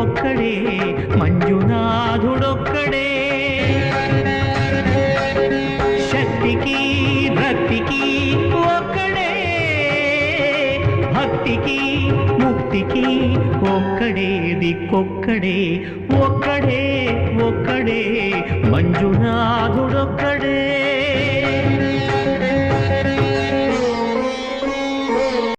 ఒక్కడే మంజునాథుడొక్కడే. శక్తికి భక్తికి ఒక్కడే. భక్తికి ముక్తికి ఒక్కడే దిక్కొక్కడే. ఒక్కడే ఒక్కడే మంజునాథుడొక్కడే.